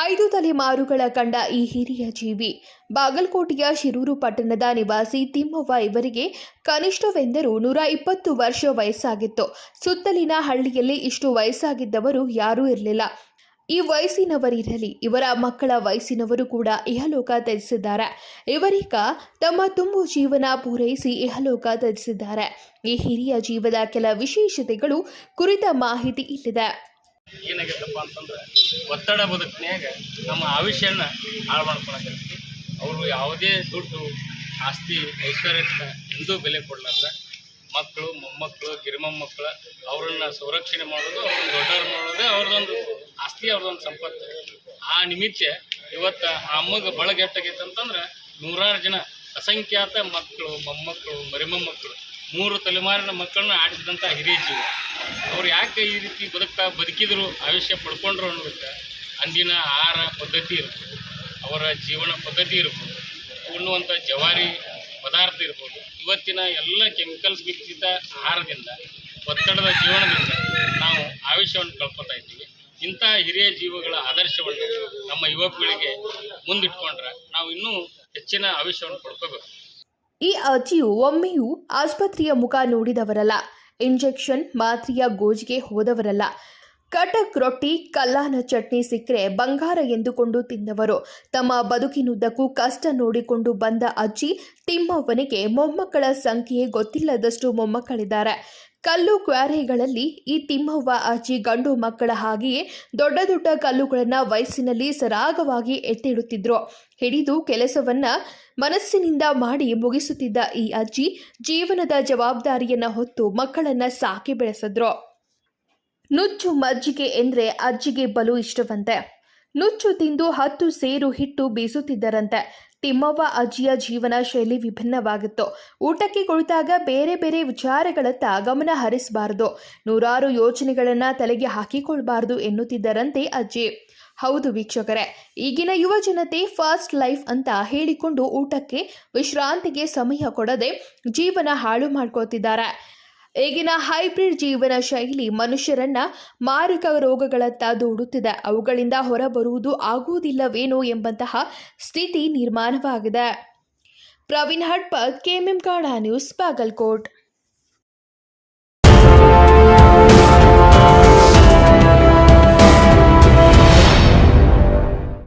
ಐದು ತಲೆಮಾರುಗಳ ಕಂಡ ಈ ಹಿರಿಯ ಜೀವಿ ಬಾಗಲಕೋಟೆಯ ಶಿರೂರು ಪಟ್ಟಣದ ನಿವಾಸಿ ತಿಮ್ಮವ್ವ ಇವರಿಗೆ ಕನಿಷ್ಠವೆಂದರೂ ನೂರ ಇಪ್ಪತ್ತು ವರ್ಷ ವಯಸ್ಸಾಗಿತ್ತು. ಸುತ್ತಲಿನ ಹಳ್ಳಿಯಲ್ಲಿ ಇಷ್ಟು ವಯಸ್ಸಾಗಿದ್ದವರು ಯಾರೂ ಇರಲಿಲ್ಲ. ಈ ವಯಸ್ಸಿನವರಿರಲಿ, ಇವರ ಮಕ್ಕಳ ವಯಸ್ಸಿನವರು ಕೂಡ ಇಹಲೋಕ ತ್ಯಜಿಸಿದ್ದಾರೆ. ಇವರೀಗ ತಮ್ಮ ತುಂಬು ಜೀವನ ಪೂರೈಸಿ ಇಹಲೋಕ ತ್ಯಜಿಸಿದ್ದಾರೆ. ಈ ಹಿರಿಯ ಜೀವದ ಕೆಲ ವಿಶೇಷತೆಗಳು ಕುರಿತ ಮಾಹಿತಿ ಇಲ್ಲಿದೆ. ಏನಾಗೈತಪ್ಪ ಅಂತಂದ್ರೆ ಒತ್ತಡ ಬದುಕಿನಾಗ ನಮ್ಮ ಆವಿಷ್ಯನ ಹಾಳು ಮಾಡ್ಕೊಳಕತ್ತಿ. ಅವರು ಯಾವುದೇ ದುಡ್ಡು, ಆಸ್ತಿ ಐಶ್ವರ್ಯಕ್ಕೆ ಎಂದೂ ಬೆಲೆ ಕೊಡಲಾರ್ದ. ಮಕ್ಕಳು ಮೊಮ್ಮಕ್ಕಳು ಗಿರಿಮೊಮ್ಮಕ್ಕಳು ಅವರನ್ನ ಸಂರಕ್ಷಣೆ ಮಾಡೋದು, ಅವ್ರನ್ನ ದೊಡ್ಡವ್ರು ಮಾಡೋದೇ ಅವ್ರದ್ದೊಂದು ಆಸ್ತಿ ಅವ್ರದ್ದೊಂದು ಸಂಪತ್ತು. ಆ ನಿಮಿತ್ತ ಇವತ್ತು ಆ ಅಮ್ಮಗೆ ಬಳಗೆಟ್ಟಾಗೈತೆ ಅಂತಂದ್ರೆ ನೂರಾರು ಜನ ಅಸಂಖ್ಯಾತ ಮಕ್ಕಳು ಮೊಮ್ಮಕ್ಕಳು ಮರಿಮೊಮ್ಮಕ್ಕಳು ಮೂರು ತಲೆಮಾರಿನ ಮಕ್ಕಳನ್ನ ಆಡಿಸಿದಂಥ ಹಿರಿಯ ಜೀವ. ಅವ್ರು ಯಾಕೆ ಈ ರೀತಿ ಬದುಕ್ತಾ ಬದುಕಿದ್ರು, ಆಯುಷ್ಯ ಪಡ್ಕೊಂಡ್ರು ಅನ್ನೋದಕ್ಕೆ ಅಂದಿನ ಆಹಾರ ಪದ್ಧತಿ ಇರ್ಬೋದು, ಅವರ ಜೀವನ ಪದ್ಧತಿ ಇರ್ಬೋದು, ಉಣ್ಣುವಂಥ ಜವಾರಿ ಪದಾರ್ಥ ಇರ್ಬೋದು, ಇವತ್ತಿನ ಎಲ್ಲ ಕೆಮಿಕಲ್ಸ್ ಮಿಕ್ಸಿದ ಆಹಾರದಿಂದ, ಒತ್ತಡದ ಜೀವನದಿಂದ ನಾವು ಆಯುಷ್ಯವನ್ನು ಕಳ್ಕೊತಾ ಇದ್ದೀವಿ. ಇಂಥ ಹಿರಿಯ ಜೀವಗಳ ಆದರ್ಶವನ್ನು ನಮ್ಮ ಯುವ ಪೀಳಿಗೆ ಮುಂದಿಟ್ಕೊಂಡ್ರೆ ನಾವು ಇನ್ನೂ ಹೆಚ್ಚಿನ ಆಯುಷ್ಯವನ್ನು ಪಡ್ಕೋಬೇಕು. ಈ ಅಜ್ಜಿಯು ಒಮ್ಮೆಯೂ ಆಸ್ಪತ್ರೆಯ ಮುಖ ನೋಡಿದವರಲ್ಲ. ಇಂಜೆಕ್ಷನ್ ಮಾತ್ರೆಯ ಗೋಜಿಗೆ ಹೋದವರಲ್ಲ. ಕಟಕ್ ರೊಟ್ಟಿ, ಕಲ್ಲಾನ ಚಟ್ನಿ ಸಿಕ್ಕರೆ ಬಂಗಾರ ಎಂದುಕೊಂಡು ತಿಂದವರು ತಮ್ಮ ಬದುಕಿನುದ್ದಕ್ಕೂ ಕಷ್ಟ ನೋಡಿಕೊಂಡು ಬಂದ ಅಜ್ಜಿ ತಿಮ್ಮವ್ವನಿಗೆ ಮೊಮ್ಮಕ್ಕಳ ಸಂಖ್ಯೆ ಗೊತ್ತಿಲ್ಲದಷ್ಟು ಮೊಮ್ಮಕ್ಕಳಿದ್ದಾರೆ. ಕಲ್ಲು ಕ್ವಾರಿಗಳಲ್ಲಿ ಈ ತಿಮ್ಮವ್ವ, ಅಜ್ಜಿ, ಗಂಡು ಮಕ್ಕಳ ಹಾಗೆಯೇ ದೊಡ್ಡ ದೊಡ್ಡ ಕಲ್ಲುಗಳನ್ನು ವಯಸ್ಸಿನಲ್ಲಿ ಸರಾಗವಾಗಿ ಎತ್ತಿಡುತ್ತಿದ್ರು. ಹಿಡಿದು ಕೆಲಸವನ್ನ ಮನಸ್ಸಿನಿಂದ ಮಾಡಿ ಮುಗಿಸುತ್ತಿದ್ದ ಈ ಅಜ್ಜಿ ಜೀವನದ ಜವಾಬ್ದಾರಿಯನ್ನ ಹೊತ್ತು ಮಕ್ಕಳನ್ನ ಸಾಕಿ ಬೆಳೆಸಿದ್ರು. ನುಚ್ಚು ಮಜ್ಜಿಗೆ ಎಂದ್ರೆ ಅಜ್ಜಿಗೆ ಬಲು ಇಷ್ಟವಂತೆ. ನುಚ್ಚು ತಿಂದು ಹತ್ತು ಸೇರು ಹಿಟ್ಟು ಬೀಸುತ್ತಿದ್ದರಂತೆ. ತಿಮ್ಮವ್ವ ಅಜ್ಜಿಯ ಜೀವನ ಶೈಲಿ ವಿಭಿನ್ನವಾಗಿತ್ತು. ಊಟಕ್ಕೆ ಕುಳಿತಾಗ ಬೇರೆ ಬೇರೆ ವಿಚಾರಗಳತ್ತ ಗಮನ ಹರಿಸಬಾರದು. ನೂರಾರು ಯೋಚನೆಗಳನ್ನ ತಲೆಗೆ ಹಾಕಿಕೊಳ್ಬಾರದು ಎನ್ನುತ್ತಿದ್ದರಂತೆ ಅಜ್ಜಿ. ಹೌದು ವೀಕ್ಷಕರೇ, ಈಗಿನ ಯುವ ಜನತೆ ಫಾಸ್ಟ್ ಲೈಫ್ ಅಂತ ಹೇಳಿಕೊಂಡು ಊಟಕ್ಕೆ ವಿಶ್ರಾಂತಿಗೆ ಸಮಯ ಕೊಡದೆ ಜೀವನ ಹಾಳು ಮಾಡ್ಕೋತಿದ್ದಾರೆ. ಈಗಿನ ಹೈಬ್ರಿಡ್ ಜೀವನ ಶೈಲಿ ಮನುಷ್ಯರನ್ನ ಮಾರಕ ರೋಗಗಳತ್ತ ದೂಡುತ್ತಿದೆ. ಅವುಗಳಿಂದ ಹೊರಬರುವುದು ಆಗುವುದಿಲ್ಲವೇನೋ ಎಂಬಂತಹ ಸ್ಥಿತಿ ನಿರ್ಮಾಣವಾಗಿದೆ. ಪ್ರವೀಣ್ ಹಡ್ಪತ್ ಕೆಎಂಎಂ ಕಾಣ ನ್ಯೂಸ್, ಬಾಗಲ್ಕೋಟ್.